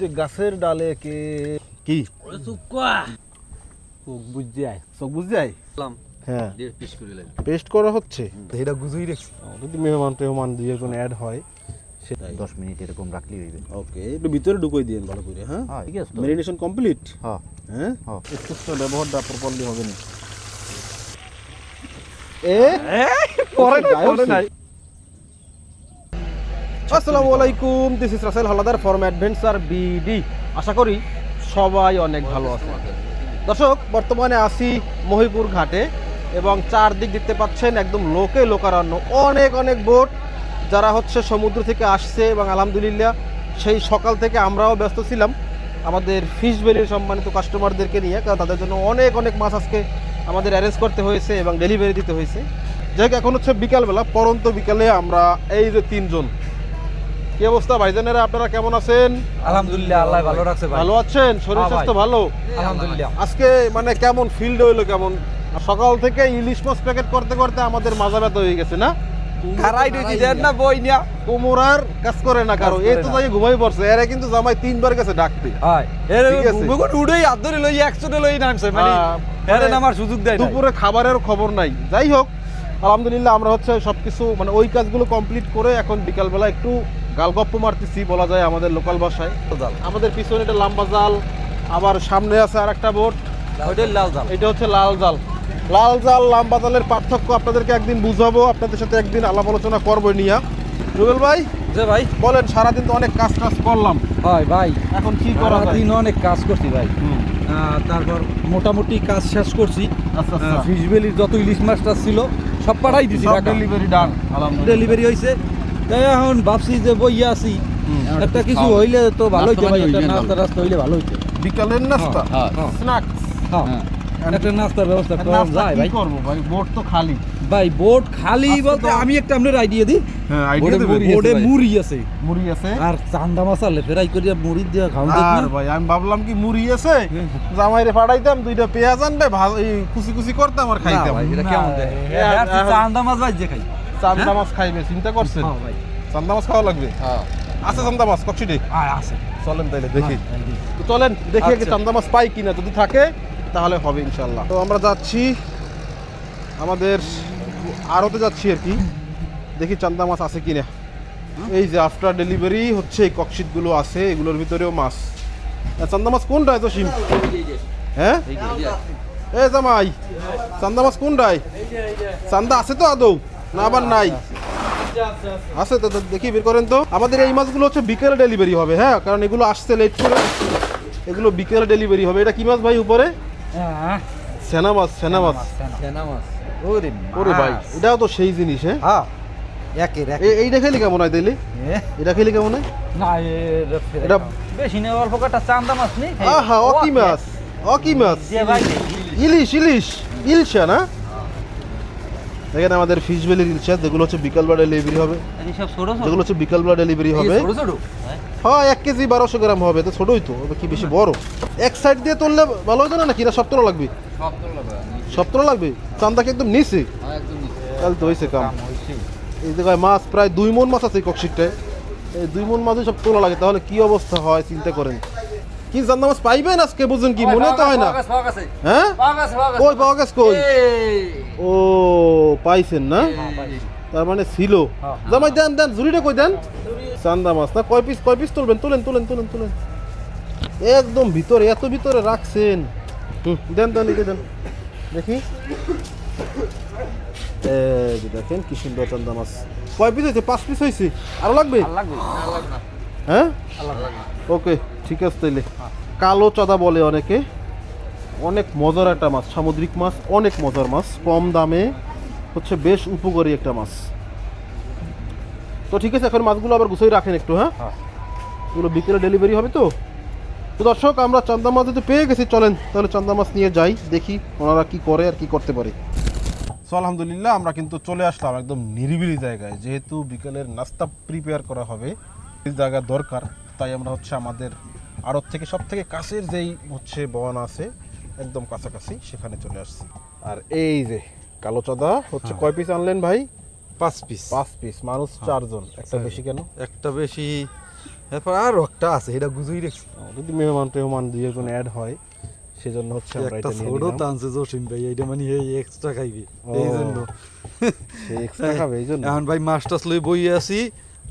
যে গাছের ডালে কে কি? চোখ বুঝতে আয়। চোখ বুঝ যায় হ্যাঁ। পিস করে লাগে পেস্ট করা হচ্ছে? এটা গুজুই রাখছি। যদি মেহমান টেহমান দিয়ে কোনো অ্যাড হয় সেটাই দশ মিনিট এরকম রাখলেই হইবে ওকে একটু ভিতরে ঢুকোই দিন ভালো করে হ্যাঁ? হ্যাঁ ঠিক আছে। মেরিনেশন কমপ্লিট হ্যাঁ। হ্যাঁ? ব্যবহারটা প্রপারলি হবে না। এ? পরে পরে নাই। আসসালামু আলাইকুম this is Rasel Haldar from adventure BD আশা করি সবাই অনেক ভালো আছে দর্শক, বর্তমানে আসি মহিপুর ঘাটে এবং চারদিক দেখতে পাচ্ছেন একদম লোকে লোকারণ্য। অনেক অনেক বোট যারা হচ্ছে সমুদ্র থেকে আসছে এবং আলহামদুলিল্লাহ সেই সকাল থেকে আমরাও ব্যস্ত ছিলাম। আমাদের ফিশ ভ্যালির সম্মানিত কাস্টমারদেরকে নিয়ে, কারণ তাদের জন্য অনেক অনেক মাছ আজকে আমাদের অ্যারেঞ্জ করতে হয়েছে এবং ডেলিভারি দিতে হয়েছে। যাই এখন হচ্ছে বিকালবেলা, পরন্ত বিকালে আমরা এই যে তিনজন কি অবস্থা ভাইজানেরা আপনারা কেমন আছেন? আলহামদুলিল্লাহ আল্লাহ ভালো রাখছে ভাই। ভালো আছেন? শরীর হ্যাঁ, স্বাস্থ্য ভালো? আলহামদুলিল্লাহ। আজকে মানে কেমন ফিল্ড হইল কেমন? সকাল থেকে ইলিশ মাছ প্যাকেট করতে করতে আমাদের মাজা ব্যথা হয়ে গেছে না? খারাই দিছি দেন না বই নিয়া? কোমর আর কাজ করে না কারও। এই তো না। যাই ঘুমাই পড়ছে এরা কিন্তু জামাই তিনবার গেছে ডাকতে। হয়। এর ঠিক আছে। মুগুন উড়েই হাত ধরে লই লই নামছে মানে হ্যাঁ, এর মানে আমার সুযোগ দেয় না দুপুরে খাবারের খবর নাই। যাই হোক আলহামদুলিল্লাহ আমরা হচ্ছে সব কিছু মানে ওই কাজগুলো কমপ্লিট করে এখন বিকালবেলা একটু গালগপ্প মারতেছি বলা যায় আমাদের লোকাল ভাষায়। আমাদের পিছনে এটা লম্বা জাল আবার সামনে আছে আর একটা বোট লাল জাল। এটা হচ্ছে লাল জাল। লাল জাল লাম্বা জালের পার্থক্য আপনাদেরকে একদিন বুঝাবো আপনাদের সাথে একদিন আলাপ আলোচনা করব নিয়া। রুবেল ভাই? যে ভাই। বলেন সারাদিন তো অনেক কাজ টাজ করলাম। হয় ভাই এখন কি করা দিন অনেক কাজ করছি ভাই। তারপর মোটামুটি কাজ শেষ করছি। ফিশ যত ইলিশ মাছটা ছিল সব পাঠাই দিছি ডেলিভারি ডান ডেলিভারি হয়েছে তাই এখন ভাবছি যে বইয়া আছি। একটা কিছু হইলে তো ভালো হইতে নাস্তা রাস্তা হইলে ভালো হইতে। বিকালের নাস্তা? হ্যাঁ, হ্যাঁ। স্ন্যাক্স? হ্যাঁ। একটা নাস্তার ব্যবস্থা করা যায় ভাই? করব ভাই? বোট তো খালি। ভাই বোট খালি বলতে আমি একটা আপনার আইডিয়া দিই। হ্যাঁ বোটে মুড়ি- আছে মুড়ি আছে। আর চান্দা ফেরাই করিয়া মুড়ি দিয়ে খাওয়া আর ভাই আমি ভাবলাম কি মুড়ি আছে? জামাইরে পাঠাইতাম দুইটা পেঁয়াজ আনবে কুচি কুচি করতাম আর খাইতাম। চান্দা মাছ ভাই যে খাই। চান্দা মাছ খাইবে চিন্তা করছেন? হ্যাঁ ভাই। চান্দা মাছ খাওয়া লাগবে? হ্যাঁ। আছে চান্দা মাছ আর আছে। চলেন তাইলে দেখি। হ্যাঁ। চলেন দেখি আচ্ছা। চান্দা মাছ পাই কিনা। যদি থাকে তাহলে হবে ইনশাল্লাহ তো আমরা যাচ্ছি, আমাদের আড়তে যাচ্ছি আর কি। দেখি চান্দা মাছ আছে কিনা। এই যে আফটার ডেলিভারি হচ্ছে, এই ককশিটগুলো আছে, এগুলোর ভিতরেও মাছ। চান্দা মাছ কোনটায় তো সিম হ্যাঁ? এ জামাই চান্দা মাছ কোনটায়? চান্দা আছে তো আদৌ? না আবার নাই। আছে তো দেখি বের করেন তো। আমাদের এই মাছগুলো হচ্ছে বিকেলে ডেলিভারি হবে হ্যাঁ? কারণ এগুলো আসছে লেট করে। এগুলো বিকেলে ডেলিভারি হবে। এটা কি মাছ ভাই উপরে? সেনা মাছ সেনা মাছ সেনা মাছ ওরে ওরে ভাই এটাও তো সেই জিনিস হ্যাঁ হ্যাঁ একের এক এইটা খেলে কেমন হয় তাইলে এটা খেলে কেমন হয় না এটা- এটা বেশি অল্প কাটা চান্দা মাছ নেই আহা অকি মাছ অকি মাছ ইলিশ ইলিশ ইলশা না দেখেন আমাদের ফিশ ভ্যালির ইলশা যেগুলো হচ্ছে বিকালবেলা ডেলিভারি হবে। সব ছোট যেগুলো হচ্ছে বিকালবেলা ডেলিভারি হবে। ছোট ছোট? হ্যাঁ। এক কেজি বারোশো গ্রাম হবে তো ছোটই তো কি বেশি বড়? এক সাইড দিয়ে তুললে ভালো হতো না নাকি? না সপ্তর লাগবে? সপ্তর লাগবে চান্দাকে একদম নিচে? তাহলে তো হয়েছে কাম। এই জায়গায় মাছ প্রায় দুই মন মাছ আছে এই ককশিটটায় এই দুই মন মাছই সব তোলা লাগে তাহলে কি অবস্থা হয় চিন্তা করেন। কি চান্দা মাছ পাইবেন আজকে বুঝুন কি? মনে তো হয় না। হ্যাঁ? কই পাওয়া গেছে। কই? ও পাইছেন না? তার মানে ছিল। হ্যাঁ। জামাই দেন দেন ঝুড়িটা কই দেন? চান্দা মাছ না? কয় পিস কয় পিস তুলবেন? তুলেন তুলেন তুলেন তুলেন। একদম ভিতরে এত ভিতরে রাখছেন। হুম, দেন দেন এদিকে দেন। দেখি। এই দেখেন কি সুন্দর চান্দা মাছ কয় পিস হয়েছে? পাঁচ পিস হয়েছে। আরও লাগবে? হ্যাঁ? ওকে ঠিক আছে তাইলে। কালো চাঁদা বলে অনেকে। অনেক মজার একটা মাছ সামুদ্রিক মাছ অনেক মজার মাছ কম দামে হচ্ছে বেশ উপকারী একটা মাছ। তো ঠিক আছে এখন মাছগুলো আবার গুছিয়ে রাখেন একটু হ্যাঁ? হ্যাঁ। এগুলো বিকেলে ডেলিভারি হবে তো? তো দর্শক আমরা চান্দা মাছ তো পেয়ে গেছি চলেন তাহলে চান্দা মাছ নিয়ে যাই দেখি ওনারা কি করে আর কি করতে পারে। সো আলহামদুলিল্লাহ আমরা কিন্তু চলে আসলাম একদম নিরিবিলি জায়গায় যেহেতু বিকেলের নাস্তা প্রিপেয়ার করা হবে। এই জায়গা দরকার তাই আমরা হচ্ছে আমাদের আড়ত থেকে সব থেকে কাছের যেই হচ্ছে বন আছে একদম কাছাকাছি সেখানে চলে আসছি। আর এই যে কালো চাঁদা হচ্ছে কয় পিস আনলেন ভাই? পাঁচ পিস পাঁচ পিস মানুষ চারজন। একটা বেশি কেন? একটা বেশি এরপর আর একটা আছে এটা গুজুই রেখছি। যদি মেহমান টেহমান দিয়ে কোনো অ্যাড হয় সেজন্য হচ্ছে আমরা এটা নিয়ে ছোট টানছে জসিম ভাই এইটা মানে এই এক্সট্রা খাইবে এই জন্য এক্সট্রা খাবে এই জন্য এখন ভাই টাছ লই বই আছি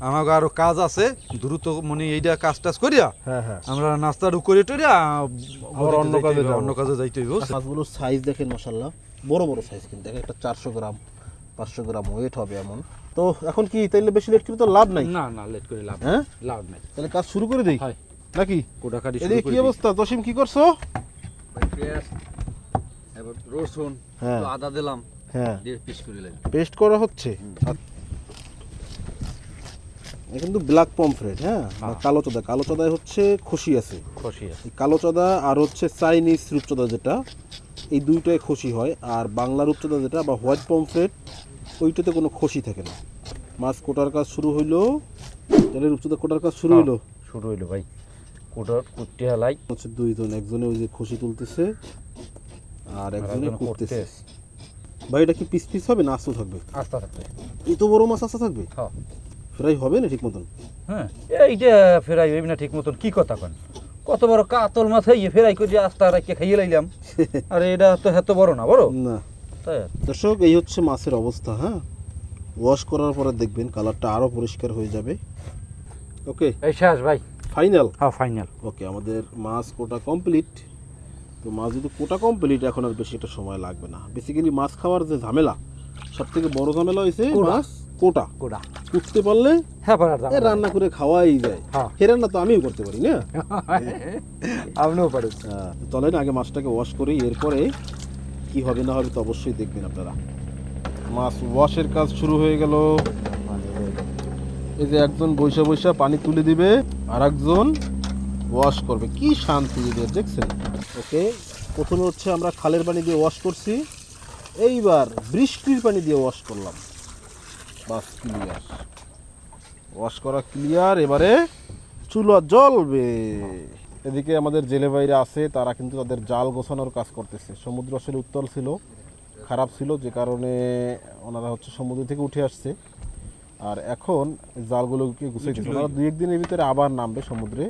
আমাকে আরও কাজ আছে দ্রুত মানে এইটা কাজ টাজ করিয়া হ্যাঁ হ্যাঁ। আমরা নাস্তা ঢুক করে টরিয়া আবার অন্য কাজে অন্য কাজে যাইতে হইব। মাছগুলোর সাইজ দেখেন মশাল্লাহ বড় বড় সাইজ কিন্তু। দেখেন একটা চারশো গ্রাম পাঁচশো গ্রাম ওয়েট হবে এমন। তো এখন কি তাইলে বেশি লেট করে তো লাভ নাই? না না লেট করে লাভ হ্যাঁ? লাভ নাই। তাহলে কাজ শুরু করে দিই? নাকি? কোটাকাটি এদিকে কি অবস্থা? জসিম কি করছ? এবার রসুন হ্যাঁ। আদা দিলাম হ্যাঁ। দিয়ে পিস করে পেস্ট করা হচ্ছে? কিন্তু ব্ল্যাক পমফ্রেট হ্যাঁ? কালো চাঁদা। কালো চাঁদায় হচ্ছে খসি আছে। খুশি আছে। কালো চাঁদা আর হচ্ছে চাইনিজ রূপচাঁদা যেটা এই দুইটাই খসি হয়। আর বাংলা রূপচাঁদা যেটা বা হোয়াইট পমফ্রেট ওইটাতে কোনো খসি থাকে না। মাছ কোটার কাজ শুরু হইল তাহলে রূপচাঁদা কোটার কাজ শুরু হইল? শুরু হইল ভাই। কোটার কুট্টি হালাই। হচ্ছে দুইজন একজনে ওই যে খসি তুলতেছে আর একজনে করতেছে। ভাই এটা কি পিস পিস হবে না আস্ত থাকবে? আস্তে থাকবে। এত বড় মাছ আস্তে থাকবে? হ্যাঁ। ফ্রাই হবে না ঠিক মতন? হ্যাঁ এইটা ফেরাই হইবি না ঠিক মতন কি কথা কন? কত বড় কাতল মাছ হইয়ে ফেরাই করে আস্তা রাখিয়ে খাইয়ে লাইলাম। আরে এটা তো এত বড় না বড়? না। দর্শক এই হচ্ছে মাছের অবস্থা হ্যাঁ? ওয়াশ করার পরে দেখবেন কালারটা আরও পরিষ্কার হয়ে যাবে। ওকে এই শেষ ভাই। ফাইনাল হ্যাঁ ফাইনাল ওকে আমাদের মাছ কোটা কমপ্লিট তো মাছ যদি কোটা কমপ্লিট এখন আর বেশি একটা সময় লাগবে না। বেসিক্যালি মাছ খাওয়ার যে ঝামেলা সব থেকে বড় ঝামেলা হয়েছে মাছ কোটা। কোটা। কুটতে পারলে হ্যাঁ রান্না করে খাওয়াই যায়। হ্যাঁ। হে রান্না তো আমিও করতে পারি না? আপনিও পারেন। হ্যাঁ, চলেন আগে মাছটাকে ওয়াশ করি এরপরে কি হবে না হবে তো অবশ্যই দেখবেন আপনারা। মাছ ওয়াশের কাজ শুরু হয়ে গেল। এই যে একজন বৈশা বৈশা পানি তুলে দিবে আর একজন ওয়াশ করবে। কি শান্তি এদের দেখছেন? ওকে প্রথমে হচ্ছে আমরা খালের পানি দিয়ে ওয়াশ করছি। এইবার বৃষ্টির পানি দিয়ে ওয়াশ করলাম। বাস ক্লিয়ার ওয়াশ করা ক্লিয়ার এবারে চুলা জ্বলবে। এদিকে আমাদের জেলে বাইরে আছে, তারা কিন্তু তাদের জাল গোছানোর কাজ করতেছে। সমুদ্র আসলে উত্তল ছিল, খারাপ ছিল, যে কারণে ওনারা হচ্ছে সমুদ্র থেকে উঠে আসছে। আর এখন জালগুলোকে গুছাইতেছে ওনারা দুই একদিনের ভিতরে আবার নামবে সমুদ্রে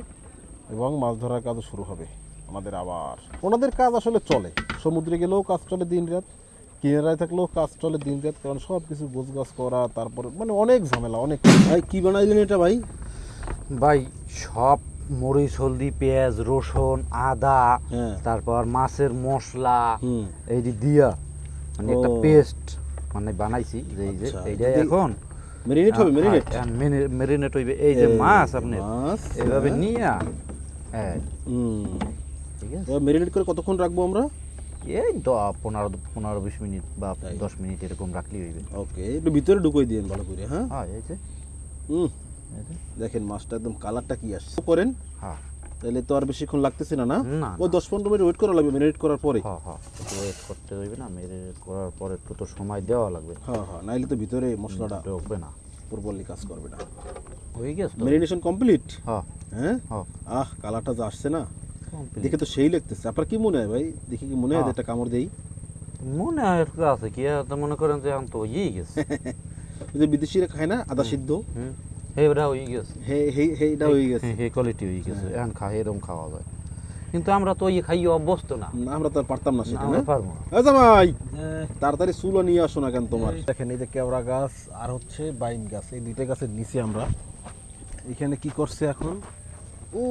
এবং মাছ ধরার কাজও শুরু হবে আমাদের আবার। ওনাদের কাজ আসলে চলে। সমুদ্রে গেলেও কাজ চলে দিন রাত কিনারায় থাকলেও কাজ চলে দিন রাত কারণ সব কিছু গোছগাছ করা তারপরে মানে অনেক ঝামেলা অনেক ভাই কি বানাইলেন এটা ভাই? ভাই সব মরিচ হলদি পেঁয়াজ রসুন আদা হ্যাঁ। তারপর মাছের মশলা এই যে দিয়া মানে একটা পেস্ট মানে বানাইছি যে এই যে আচ্ছা, এইটাই এখন। মেরিনেট হবে মেরিনেট মেরিনেট হইবে। এই যে মাছ আপনি এইভাবে হ্যাঁ। নিয়ে হ্যাঁ। হুম। ঠিক আছে। মেরিনেট করে কতক্ষণ রাখব আমরা? এই পনেরো পনেরো বিশ মিনিট বা দশ মিনিট এরকম রাখলেই হইবে। ওকে একটু ভিতরে ঢুকিয়ে দিন ভালো করে হ্যাঁ? হ্যাঁ এই যে। হুম। দেখেন মাছটা একদম কালারটা কি আসছে। করেন। হ্যাঁ। তাহলে তো আর বেশিক্ষণ লাগতেছে না না? ওই দশ পনেরো মিনিট ওয়েট করা লাগবে মেরিনেট করার পরে। হ্যাঁ হ্যাঁ। ওয়েট করতে হইবে না মেরিনেট করার পরে একটু তো সময় দেওয়া লাগবে। হ্যাঁ হ্যাঁ নাইলে তো ভিতরে মশলাটা ঢুকবে না। প্রপারলি কাজ করবে না। হয়ে গেছে মেরিনেশন কমপ্লিট হ্যাঁ। হ্যাঁ? হ্যাঁ। আহ কালারটা যা আসছে না। দেখে তো সেই লাগতেছে। আপনার কি মনে হয় ভাই? দেখে কি মনে হয় হ্যাঁ। একটা কামড় দেই? মনে হয় একটু আছে কি তো মনে করেন যে এখন তো হয়েই গেছে। ওই যে বিদেশিরা খায় না আদা সিদ্ধ? হুম। এইটা হয়ে গেছে। হে হে হে এটা হয়ে গেছে। হ্যাঁ, এই কোয়ালিটি হয়ে গেছে। এখন খা এরকম খাওয়া যায়। কিন্তু আমরা তো ইয়ে খাইয়ে অভ্যস্ত না। আমরা তো আর পারতাম না সেটা না পারব না। আচ্ছা ভাই তাড়াতাড়ি চুলো নিয়ে আসো না কেন তোমার? দেখেন এই যে কেওড়া গাছ আর হচ্ছে বাইন গাছ। এই দুইটা গাছের নিচে আমরা। এখানে কি করছে এখন? ও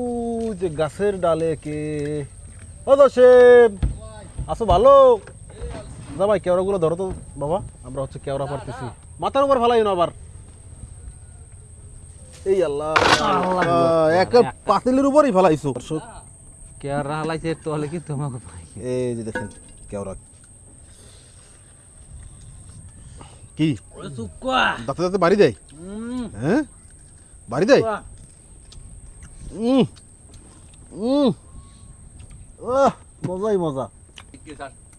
যে গাছের ডালে কে? ও দশেম আসো ভালো। যা ভাই কেওড়াগুলো ধরো তো বাবা আমরা হচ্ছে কেওড়া পারতেছি মাথার উপর ফালাই না আবার। এই আল্লাহ। এক পাতিলের উপরই ফালাইছো। কে তাহলে আমাকে এই যে দেখেন কেওড়া। কি? দাঁতে দাঁতে বাড়ি দেয়? হ্যাঁ? বাড়ি দেয়? উম উম। আহ, মজাই মজা।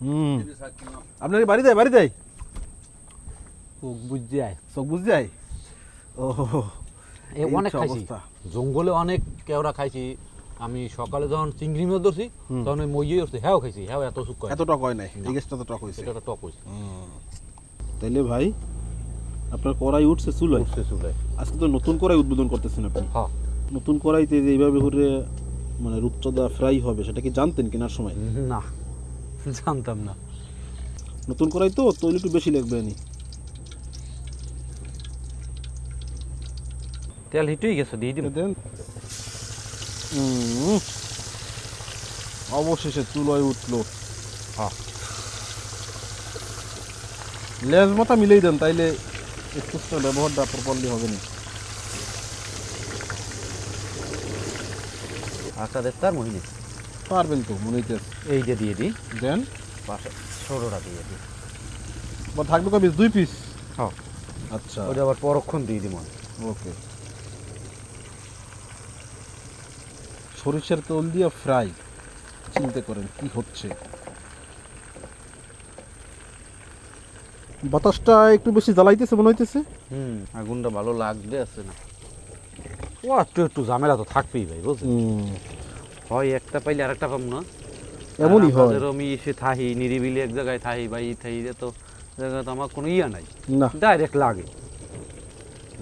হুম। আপনার বাড়ি দেয় বাড়ি দেয়? বুঝতে আয় চোখ বুঝ যায় ও অনেক খাইছি। জঙ্গলে অনেক কেওড়া খাইছি। আমি সকালে যখন চিংড়ি মাছ ধরছি তখন ওই মইয়ে উঠছে হ্যাঁ খাইছি হ্যাঁ এত সুখ এত টক হয় নাই এই গাছটা তো টক হয়েছে। এটা টক হয়েছে। তাইলে ভাই আপনার কড়াই উঠছে চুলোয়। উঠছে চুলে আজকে তো নতুন কড়াই উদ্বোধন করতেছেন আপনি। হ্যাঁ। নতুন কড়াইতে যে এইভাবে করে মানে রূপচদা ফ্রাই হবে সেটা কি জানতেন কেনার সময়? না জানতাম না। নতুন কড়াই তো তৈল একটু বেশি লাগবে নি তেল হিটই গেছে দিয়ে দিন। দেন অবশেষে চুলোয় উঠল। হ্যাঁ। লেজ মাথা মিলেই দেন তাইলে একটু ব্যবহারটা প্রপারলি হবে না। আচ্ছা মহিনে পারবেন তো মনে এই যে দিয়ে দিই। দেন। পাশে ষোলোটা দিয়ে দিই। বা থাকবে কবে দুই পিস হ্যাঁ। আচ্ছা। ওটা আবার পরক্ষণ দিয়ে দিব ওকে। সরিষার তেল দিয়ে ফ্রাই চিন্তা করেন কি হচ্ছে। বাতাসটা একটু বেশি জ্বালাইতেছে মনে হইতেছে। হুম আগুনটা ভালো লাগবে আছে না। ও একটু একটু ঝামেলা তো থাকবেই ভাই বুঝলি হয় একটা পাইলে আরেকটা পাবো না। এমনই আর হয়। আমরা এসে থাহি নিরিবিলি এক জায়গায় থাহি বা ই থাহি তো জায়গায় তো আমার কোনো ইয়া নাই। না। ডাইরেক্ট লাগে।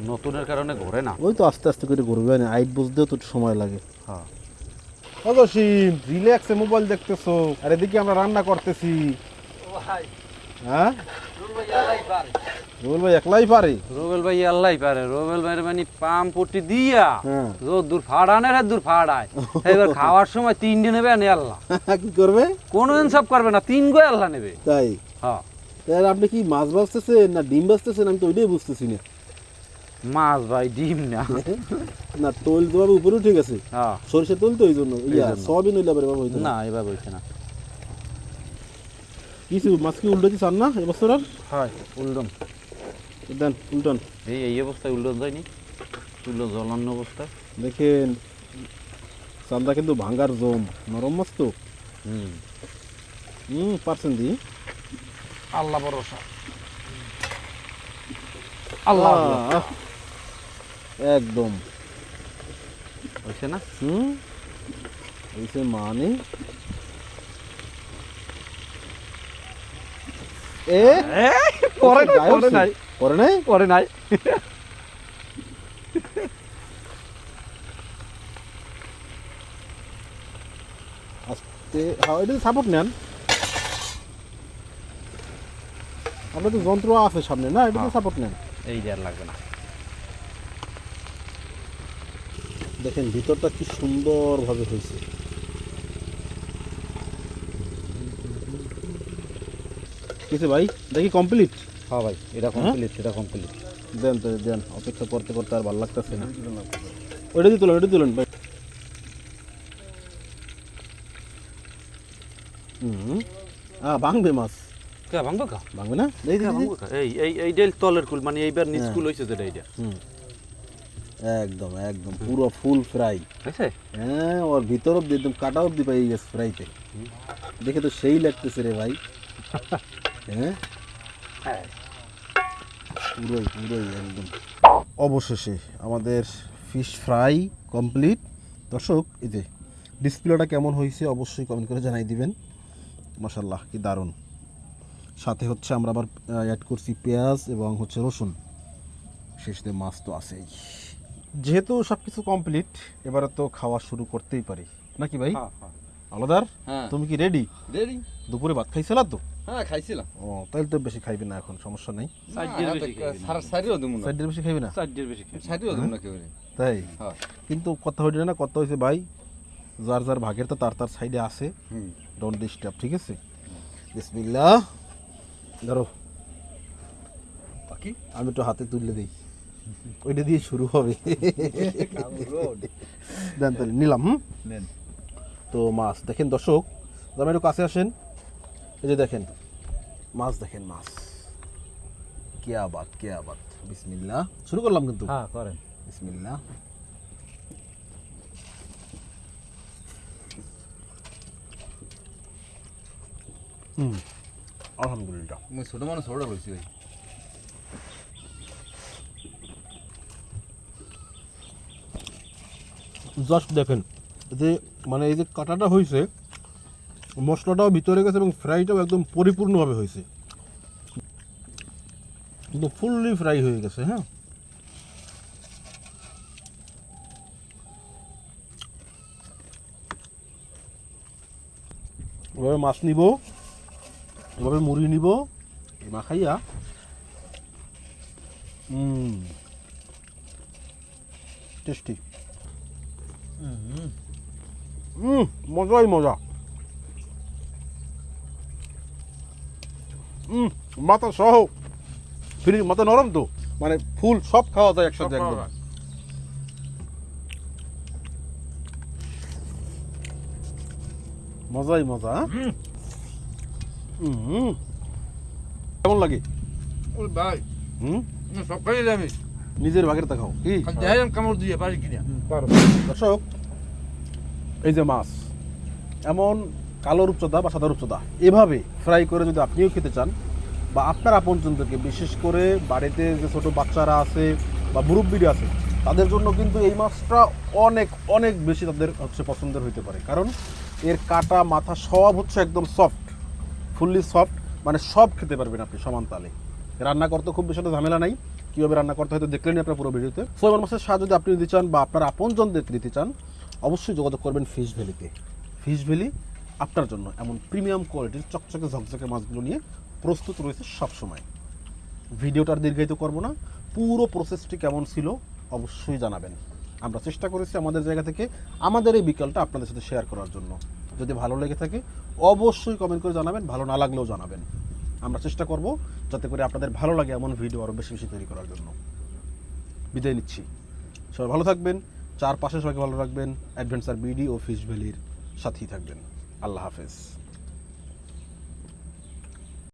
নতুনের কারণে ঘোরে না। ওই তো আস্তে আস্তে করে করবে না আইট বুঝতেও তো একটু সময় লাগে। হ্যাঁ। অবশ্যই রিল্যাক্সে মোবাইল দেখতেছো? আর এদিকে আমরা রান্না করতেছি। হ্যাঁ? রুবেল ভাই একলাই পারে? রোবেল ভাই আল্লাহ পারে। রোবেল ভাইয়ের মানে পাম পট্টি দিয়া হ্যাঁ। রোদ দূর ফাড়ানের হাত দূর ফাড়ায়। এবার খাওয়ার সময় তিনটে নেবে আনে আল্লাহ। কি করবে? কোনো ইনসাফ করবে না তিন গো আল্লাহ নেবে। তাই? হ্যাঁ। তাহলে আপনি কি মাছ বাঁচতেছেন না ডিম বাঁচতেছেন আমি তো ওইটাই বুঝতেছি না। মাছ ভাই ডিম না। না তোল তো বাবা উপরেও ঠিক আছে হ্যাঁ। সরিষা তোল তো ওই জন্য ইয়া সবই নইলে আবার বাবা না। এবার বলছে না। কিছু মাছ কি উল্টো চান না? এবছর আর? হয় উল্ডন দেন উল্টন। এই এই অবস্থায় উল্ডন যায়নি জ্বলান্য অবস্থায় দেখেন চান্দা কিন্তু ভাঙ্গার জম নরম মাছ তো হুম। হুম পারছেন দি? আল্লাহ ভরসা। আল্লাহ একদম। হয়েছে না? হুম। হইছে মানে? এ? পরে নাই, পরে নাই? পরে নাই। আস্তে হ্যাঁ এটা সাপোর্ট নেন। আপনার তো যন্ত্র আছে সামনে না? এটা তো হ্যাঁ। সাপোর্ট নেন। এই আর লাগবে না। দেখেন ভিতরটা কি সুন্দরভাবে হয়েছে। কিছু ভাই? দেখি কমপ্লিট হ্যাঁ ভাই এটা কমপ্লিট এটা কমপ্লিট দেন তো দেন অপেক্ষা করতে করতে আর ভালো লাগতেছে না। ওইটা দিয়ে তুলেন ওইটা তুলেন ভাই। হুম। হ্যাঁ ভাঙবে মাছ। কে ভাঙবো কা? ভাঙবে না? এই এই এই ডেল তলের কুল মানে এইবার নিচ হ্যাঁ। কুল হয়েছে যেটা এইটা। হুম। একদম একদম পুরো ফুল ফ্রাই। হ্যাঁ ওর ভিতর অব্দি একদম কাটা অব্দি পাই গেছে ফ্রাইতে। দেখে তো সেই লাগতেছে রে ভাই। হ্যাঁ? পুরোই পুরোই একদম। অবশেষে আমাদের ফিশ ফ্রাই কমপ্লিট দর্শক যে ডিসপ্লেটা কেমন হয়েছে অবশ্যই কমেন্ট করে জানাই দিবেন। মাসাল্লাহ কি দারুণ। সাথে হচ্ছে আমরা আবার অ্যাড করছি পেঁয়াজ এবং হচ্ছে রসুন। শেষে মাছ তো আছেই। যেহেতু সব কিছু কমপ্লিট এবারে তো খাওয়া শুরু করতেই পারি। নাকি ভাই? আলাদার? হ্যাঁ। তুমি কি রেডি রেডি দুপুরে ভাত খাইছিলা তো? হ্যাঁ খাইছিলাম। ও তাহলে তো বেশি খাইবি না এখন সমস্যা নেই। সাইডের বেশি খাইবি না। দেবো না। সাইডের বেশি খাইবি না? সাইডের বেশি খাইবি না। দেবো না কেউ তাই? হ্যাঁ। কিন্তু কথা না কথা হয়েছে ভাই যার যার ভাগের তো তার তার সাইডে আছে। হুম। ডোন্ট ডিস্টার্ব ঠিক আছে? বিসমিল্লাহ। ধরো। বাকি? আমি একটু হাতে তুলে দিই। ওইটা দিয়ে শুরু হবে। দেন তাহলে নিলাম হুম? তো মাছ দেখেন দর্শক দাম একটু কাছে আসেন এই যে দেখেন মাছ দেখেন মাছ। কে আবাদ কে আবাদ। বিসমিল্লাহ শুরু করলাম কিন্তু। হ্যাঁ করেন। বিসমিল্লাহ হুম। আলহামদুলিল্লাহ। মুই ছোট মানুষ ছোট রয়েছি ভাই। জাস্ট দেখেন যে মানে এই যে কাটাটা হয়েছে মশলাটাও ভিতরে গেছে এবং ফ্রাইটাও একদম পরিপূর্ণভাবে হয়েছে। একদম ফুললি ফ্রাই হয়ে গেছে হ্যাঁ। এভাবে মাছ নিব এভাবে মুড়ি নিব মাখাইয়া। খাইয়া টেস্টি হুম মজাই মজা। মাথা সহ। ফ্রি মাথা নরম তো। মানে ফুল সব খাওয়া যায় একসাথে একদম। মজাই মজা হ্যাঁ? কেমন লাগে? ভাই হুম? নিজের ভাগের কি? কামড় দিয়ে পারি কিনা। দর্শক এই যে মাছ এমন কালো রূপচোদা বা সাদা রূপচোদা। এভাবে ফ্রাই করে যদি আপনিও খেতে চান, বা আপনার আপনজনদেরকে বিশেষ করে বাড়িতে যে ছোট বাচ্চারা আছে বা মুরব্বিরা আছে, তাদের জন্য কিন্তু এই মাছটা অনেক অনেক বেশি তাদের হচ্ছে পছন্দের হইতে পারে। কারণ এর কাটা, মাথা সব হচ্ছে একদম সফট ফুললি সফট মানে সব খেতে পারবেন আপনি সমান তালে। রান্না করতে খুব বেশি ঝামেলা নাই, কীভাবে রান্না করতে হয়তো দেখলেন আপনার পুরো ভিডিওতে। সোয়াবিন মাছের স্বাদ যদি আপনি দিতে চান বা আপনার আপনজনদেরকে দিতে চান, অবশ্যই যোগাযোগ করবেন ফিশ ভ্যালিতে ফিশ ভ্যালি আপনার জন্য এমন প্রিমিয়াম কোয়ালিটির চকচকে ঝকঝকে মাছগুলো নিয়ে প্রস্তুত রয়েছে সবসময়। ভিডিওটা আর দীর্ঘায়িত করব না, পুরো প্রসেসটি কেমন ছিল অবশ্যই জানাবেন। আমরা চেষ্টা করেছি আমাদের জায়গা থেকে আমাদের এই বিকালটা আপনাদের সাথে শেয়ার করার জন্য। যদি ভালো লেগে থাকে, অবশ্যই কমেন্ট করে জানাবেন, ভালো না লাগলেও জানাবেন। আমরা চেষ্টা করব যাতে করে আপনাদের ভালো লাগে এমন ভিডিও আরও বেশি বেশি তৈরি করার জন্য। বিদায় নিচ্ছি। সবাই ভালো থাকবেন, চারপাশে সবাইকে ভালো রাখবেন অ্যাডভেঞ্চার বিডি ও ফিশ ভ্যালির সাথেই থাকবেন। আল্লাহ হাফেজ।